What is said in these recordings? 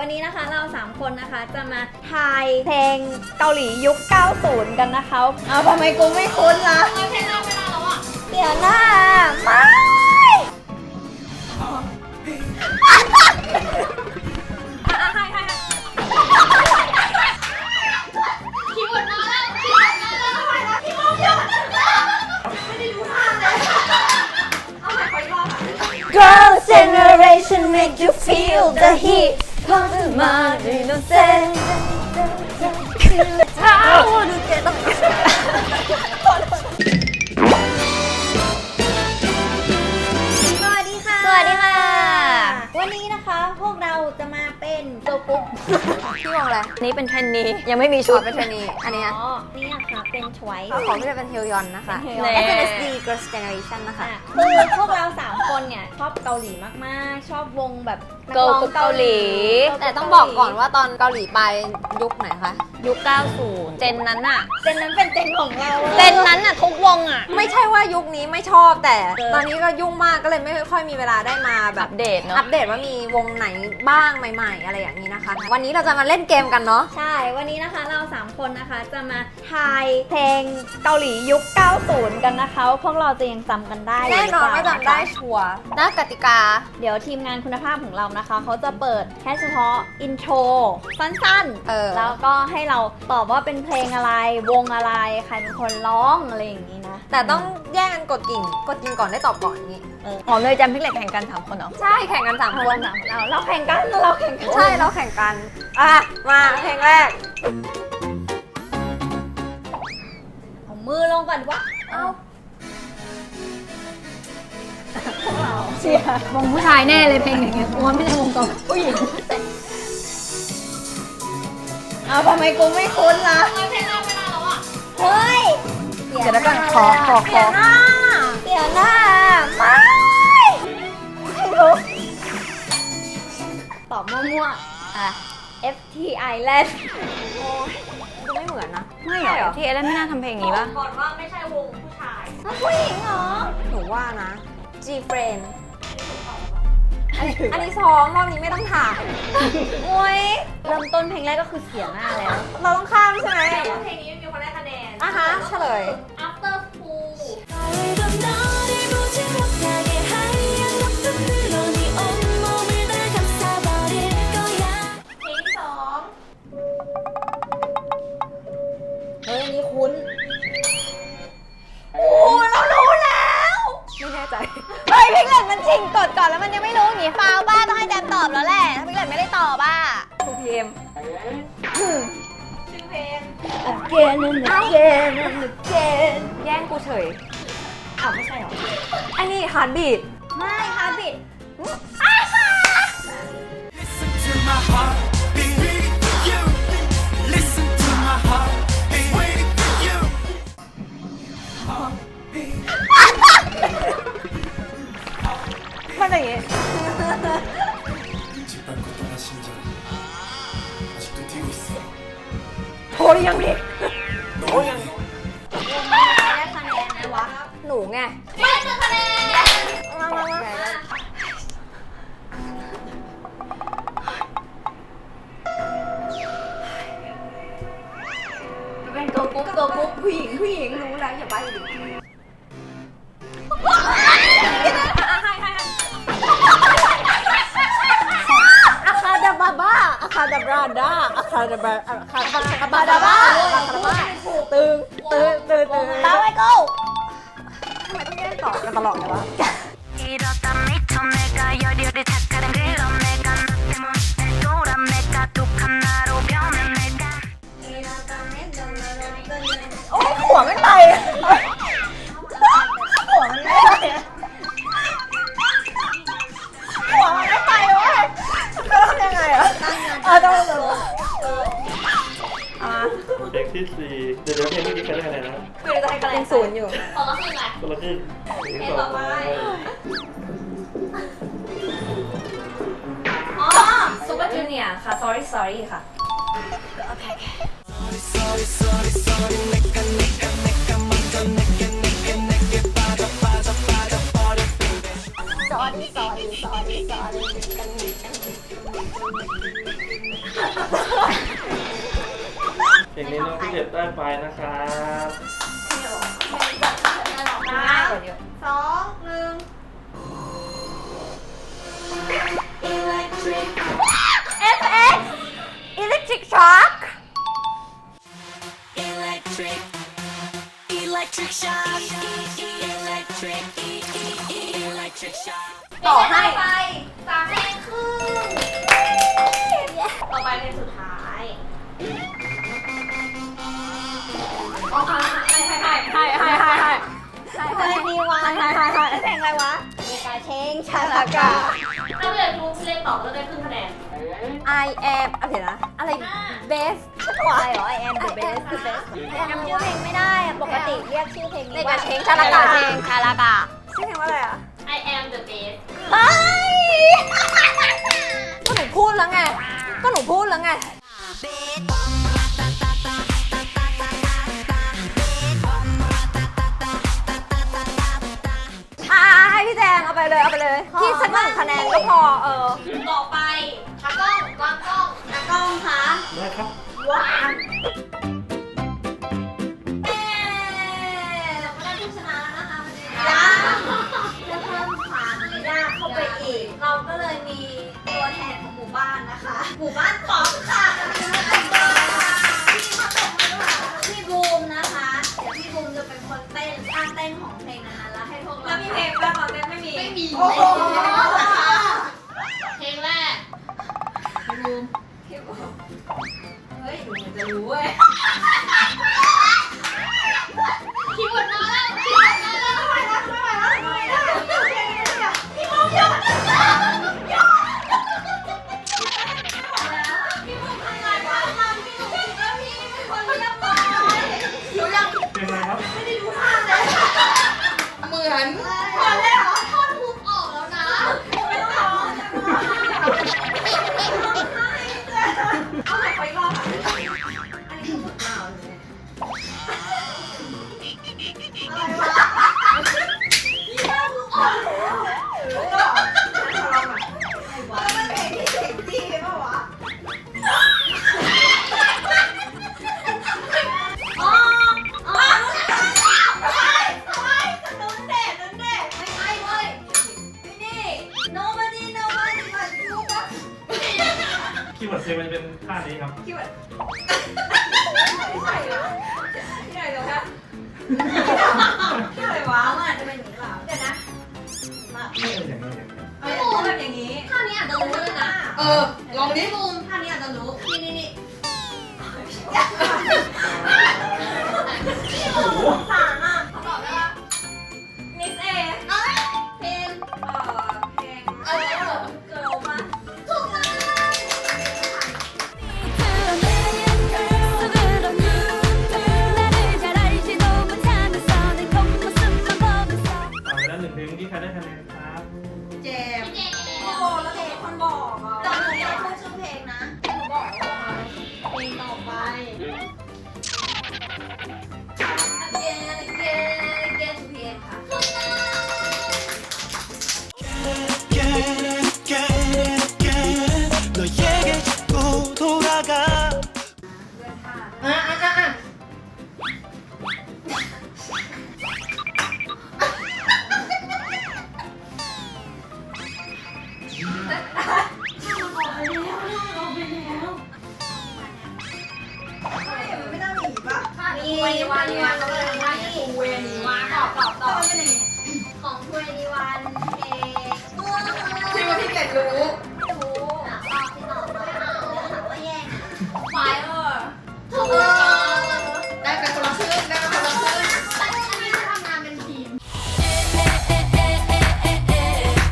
วันนี้นะคะเรา 3 คนนะคะจะมาทายเพลงเกาหลียุค 90 กันนะคะเอาทำไมกูไม่คุ้นล่ะเพลงเราเวลาแล้วอะเสียหน้าไม่ก็ generation make you feel the heat เข้ามาด้วยน้ำเส้นเท้าดูแกต้องสวัสดีค่ะ สวัสดีค่ะ วันนี้นะคะพวกเราจะมาเป็นโจกุ๊ก พี่มองอะไรนี่เป็นเทรนนียังไม่มีชุด เป็นเทรนนีอันนี้อ๋อ นี่นะคะเป็นชไวส์ของพี่จะเป็นเฮลยอนนะคะ เป็น Haeyeon SNSD Girls Generation นะคะอะคือพวกเรา3คนเนี่ยชอบเกาหลีมากๆ ชอบวงแบบนักเกิร์ร้ลองกรุ๊ปเกาหลี Girl แต่ group ต้องบอกก่อนว่าตอนเกาหลีไปยุคไหนคะ ยุค 90 เจนนั้นอะเจนนั้นเป็นเจนของเราเจนนั้นอะทุกวงอะไม่ใช่ว่ายุคนี้ไม่ชอบแต่เออตอนนี้ก็ยุ่งมากก็เลยไม่ค่อยมีเวลาได้มาแบบอัปเดตเนาะอัปเดตว่ามีวงไหนบ้างใหม่ ๆ อะไรอย่างนี้นะคะ วันนี้เราจะมาเล่นเกมกันเนาะ ใช่ วันนี้นะคะเรา 3 คนนะคะจะมาทายเพลงเกาหลียุค 90 กันนะคะว่าพวกเราจะยังจำกันได้แน่นอนหรืว่าเปล่จำได้ชัวร์นะกติกา เดี๋ยวทีมงานคุณภาพของเรานะคะ เขาจะเปิดแค่เฉพาะอินโทรสั้นเออแล้วก็ให้เราตอบว่าเป็นเพลงอะไร วงอะไร ใครเป็นคนร้องอะไรอย่างนี้นะแต่ต้องแย่งกันกดกิ่ง กดกิ่งก่อนได้ตอบก่อนอย่างนี้ อ๋อเลยจำพิกเหล็กแข่งกันสามคนเหรอ ใช่แข่งกันสามเอาคเรานสามเราเราแข่งกันเราแข่งกันใช่เราแข่งกันอะมาเพลงแรกเอามือลงก่อนวะเอาเชียร์วงผู้ชายแน่เลยเพลงอย่างเงี้ยว่าไม่ใช่วงเกาผู้หญิงเอาทำไมกูไม่คุ้นล่ะเฮ้ยเดี๋ยวแล้วกันขอขอขเสีอยหน้าเสียหน้าไม่ไม่ รู้ ตอบมั่วๆ อะ FT Island ดูไม่เหมือนนะไม่เหรอที่เอเลนไม่น่าทำเพลงนี้ปะก่อนว่าไม่ใช่วงผู้ชาย ผู้หญิงเหรอ หนูว่านะ G Friend อันนี้อันนี้ซ้อมรอบนี้ไม่ต้องถ่ายโอ้ยเริ่มต้นเพลงแรกก็คือเสียหน้าแล้ว เราต้องข้ามใช่ไหมเพลงนี้มีคนได้คะแนน อะฮะเฉลย เฮ้ยพิกเหล็กมันชิงกดก่อนแล้วมันยังไม่รู้อย่างงี้ฟาวบ้าต้องให้แจมตอบแล้วแหละถ้าพิกเหล็กไม่ได้ตอบบ้า 2PM Again and again and again แย่งกูเฉยอ้าวไม่ใช่หรออันนี้ฮาร์ดบีดไม่ค่ะผิด Listen to my heart beat for you. Listen to my heart beat waiting for you. มันเป็นอย่างงี้ 짓밟고 떠난 심장 아직도 뛰고 있어 โทรยังดิ 너의 ได้คะแนนนะวะ หนูไง ไม่ได้คะแนน มามามา เป็นตัวกุ๊กตัวกุ๊กผู้หญิงผู้หญิงรู้แล้วอย่าใบ้ดิ คาดาบราดาอาคาดาบาอาคาดาบาดาบ้าอาคาดาบ้าตึงตึงตึงตึง ตาไว้กู ทำไมต้องแย่งต่อกันตลอดเลยวะ 이러다 미쳐 내가 열혈이 착하던 그런 내가 너 때문에 돌아 내가 독한 나로 변한 내가 โอ้ยหัวไม่ไป นย์อยู่ คนละครึ่งอะคนละครึ่งเอ็นต่อไปอ๋อซูเปอร์จูเนียร์ค่ะ sorry sorry ค่ะ โอเคโอเคซอรี่ซอรี่ซอรี่ซอรี่กันกัเพลงนี้น้องพี่เด็บได้ไปนะครับ สามสองหนึ่ง FX Electric Shock Electric Electric shock Electric Electric shock ต่อให้ไปสามเพลงครึ่งต่อไปเพลงสุดท้ายอ๋อให้ให้ให้ให้ให้ให้ให้ เพลงดีวันให้ให้ให้เพลงอะไรวะเมกาเชงชาลากา ถ้าเกิดรู้เพลงตอบก็ได้ครึ่งคะแนน I am โอเคนะ อะไร best อะไรเหรอ I am the best the best จำชื่อเพลงไม่ได้อะปกติเรียกชื่อเพลงนี้เมว่าเชงชาลากาเชงชาลากาชื่อเพลงว่าอะไรอะ I am the best เฮ้ย ก็หนูพูดแล้วไง ก็หนูพูดแล้วไง เอาไปเลยเอาไปเลยพี่สักหนึ่งคะแนนก็พอเออต่อไปตากล้องวางกล้องตากล้องคะได้ครับวาง เฮ้ยหนูจะรู้เว้ย คีย์เวิร์ดเพลงมันจะเป็นท่านี้ครับ คิดว่าไม่ใช่เหรอที่ไหนเหรอคะที่ไหนวะมันอาจจะเป็นอย่างนี้หรือเปล่าเดี๋ยวนะมาไม่เป็นอย่างนี้อย่างนี้เอาแบบอย่างนี้ ท่านี้อาจจะรู้เลยนะเออ ลองดิบูมท่านี้อาจจะรู้ นี่นี่นี่สามอ่ งไฟเออร์ถูกต้องได้เป็นคนละครึ่งได้เป็นคนละครึ่งแต่อันนี้คือทำงานเป็นทีม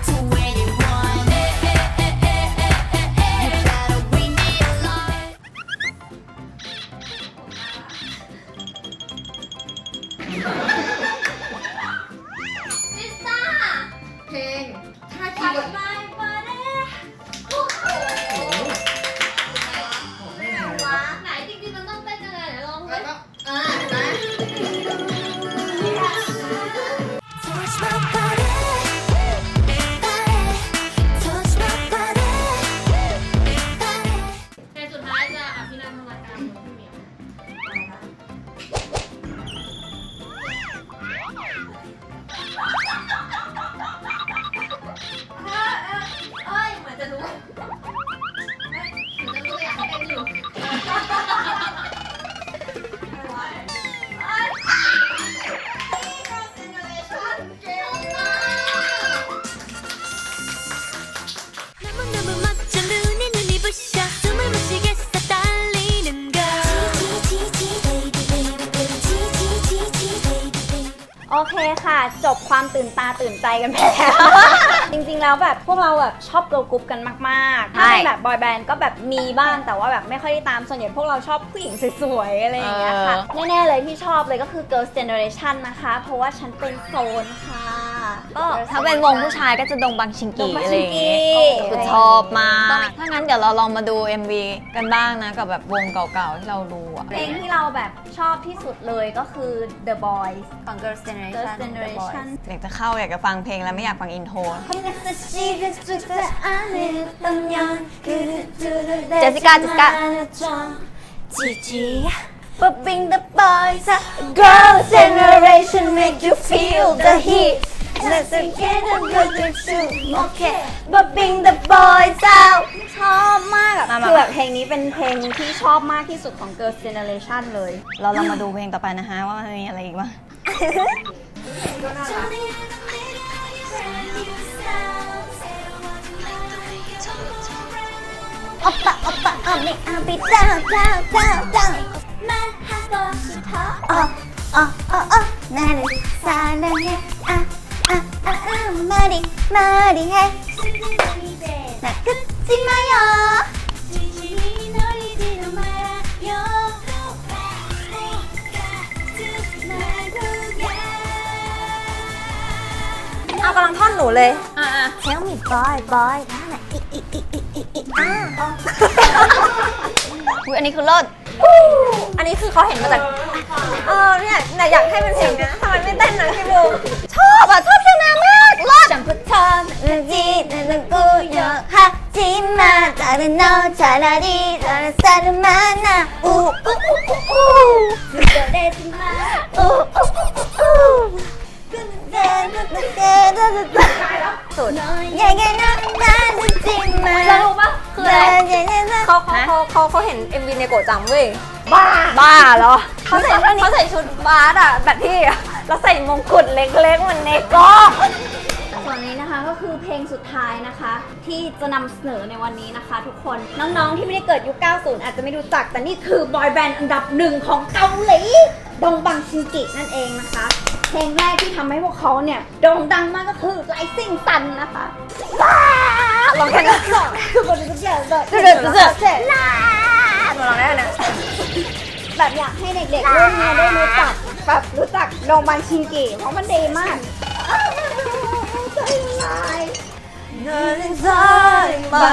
To where you want You better wing it along ลิซ่าเพลงถ้าไปคีย์เวิร์ดไปไปเด้ จบความตื่นตาตื่นใจกันไปแล้ว จริงๆแล้วแบบพวกเราแบบชอบเกิร์ลกรุ๊ปกันมากๆใช่ถ้าเป็นแบบบอยแบนด์ก็แบบมีบ้างแต่ว่าแบบไม่ค่อยได้ตามส่วนใหญ่พวกเราชอบผู้หญิงสวยๆอะไรอย่างเงี้ยค่ะ แน่ๆเลยที่ชอบเลยก็คือ Girls' Generation นะคะ เพราะว่าฉันเป็นโซนค่ะ ก็ถ้าเป็นวงผู้ชายก็จะดงบังชิงดกีงบังอะไรชิองย่างกีงี้คือชอบมาก ถ้างั้นเดี๋ยวเราลองมาดู MV กันบ้างนะ กับแบบวงเก่าๆที่เราดูอะเพลงที่เราแบบชอบที่สุดเลยก็คือ The Boys ของ Girls' Generation Girls' Generation อยากจะเข้าอยากจะฟังเพลงแล้วไม่อยากฟังอินโทรเจสสิก้าเจสสิก้า But bring the boys up Girls generation make you feel the heat Let's get a good soon โอเค but bring the boys out ชอบมากอะมามา คือแบบเพลงนี้เป็นเพลงที่ชอบมากที่สุดของ Girls Generation เลย เราเรามาดูเพลงต่อไปนะฮะว่ามันมีอะไรอีกบ้าง อปปะอปปะเอาไม่เอาไปเจ้าเจ้าเจ้าเจ้ามันฮักก็สุดท้ออ๋ออ๋ออ๋อนั่นสาซาเนี่ยอะากำลังท่อนหนูเลย Tell me boy boy นั่นน่ะอีอีอีอีอีอีอ่าอุ๊ยอันนี้คือเลิศ อันนี้คือเขาเห็นมาจาก เออเนี่ยแต่อยากให้มันเพลงนะทำไมไม่เต้นนะพี่บูชอบอะชอบเต้นนามากรอดจังพุทธานั่นจีนั่นกูยอฮะจิมาแต่เป็นน้องชาลาดีแต่สารมานะอู้อู้อู้อู้อู้เดเดจิมาอู้อู้อู้อู้เดเดเดเดเดเดสุดยังไงนะ ปะคืออะไรเขาเขาเขาเขาเห็น MV ในโกจังเว้ย บ้า บ้าเหรอเขาใส่เขาใส่ชุดบาสอะแบบที่เราใส่มงกุฎเล็กๆเหมือนเนโก้ส่วนนี้นะคะก็คือเพลงสุดท้ายนะคะ ที่จะนำเสนอในวันนี้นะคะ ทุกคนน้องๆที่ไม่ได้เกิดยุค 90 อาจจะไม่รู้จัก แต่นี่คือบอยแบนด์อันดับหนึ่งของเกาหลีดงบังชินกินั่นเองนะคะ เพลงแรกที่ทำให้พวกเขาเนี่ยโด่งดังมากก็คือ Rising Sun นะคะว้าลองแค่นั้นทุกคนทุกอย่างแบบเดือดเดือดเดือดลาลองได้นะแบบอยากให้เด็กๆรุ่นเนี้ยได้รู้จักแบบรู้จักโดงบังชิงกิเพราะมันดีมากใจลายเดินใจมา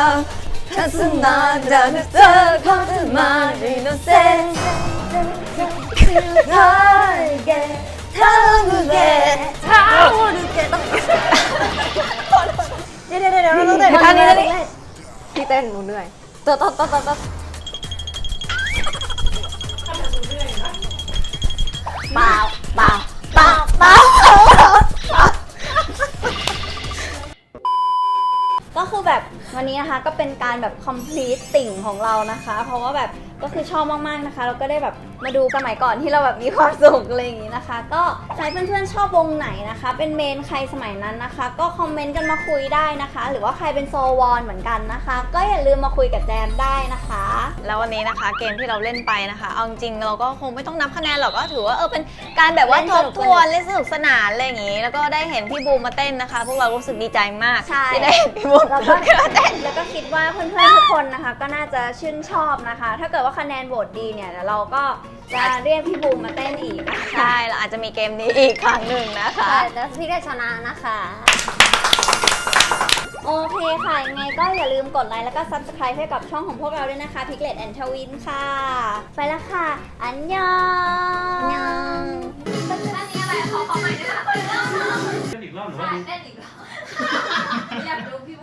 ถ้าสนาเดินเจอเขาจะมา ดี๋ยวเดี๋ยวเดี๋ยวเราต้องเต้นท่านี้เลยพี่เต้นหนูเหนื่อยต่อต่อต่อต่อเปล่าเปล่าเปล่าเปล่าก็คือแบบวันนี้นะคะก็เป็นการแบบ complete ติ่งของเรานะคะ เพราะว่าแบบ ก็คือชอบมากๆนะคะเราก็ได้แบบมาดูสมัยก่อนที่เราแบบมีความสุขอะไรอย่างนี้นะคะ ก็ใครเพื่อนๆชอบวงไหนนะคะ เป็นเมนใครสมัยนั้นนะคะ ก็คอมเมนต์กันมาคุยได้นะคะ หรือว่าใครเป็นโซวอนเหมือนกันนะคะ ก็อย่าลืมมาคุยกับแจมได้นะคะ แล้ววันนี้นะคะเกมที่เราเล่นไปนะคะเอาจริงๆเราก็คงไม่ต้องนับคะแนนหรอกก็ถือว่าเออเป็นการแบบว่าเล่นทสบนุกทวนเล่นสนุกสนานอะไรอย่างงี้ แล้วก็ได้เห็นพี่บูมมาเต้นนะคะ พวกเรารู้สึกดีใจมากใช่ที่ได้เห็นพี่บูมแล้วก็มาเต้นแล้วก็คิดว่าเพื่อนๆทุกคนนะคะ ก็น่าจะชื่นชอบนะคะ ถ้าเกิดว่าคะแนนโหวตดีเนี่ยเดี๋ยวเราก็จะเรียกพี่บูมมาเต้นอีกนะคะ ใช่เราอาจจะมีเกมนี้อีกครั้งหนึ่งนะคะใช่แล้วพี่ได้ชนะนะคะ โอเคค่ะ ยังไงก็อย่าลืมกดไลค์แล้วก็ subscribe ให้กับช่องของพวกเราด้วยนะคะ Piglet and Twin ค่ะ ไปแล้วค่ะ อันยองอันยองอันนี้อะไรขอขอใหม่ด้วยนะคนเริ่มเต้นอีกรอบหรือว่าใช่ดูเต้นอีกแล้วอยากดูพี่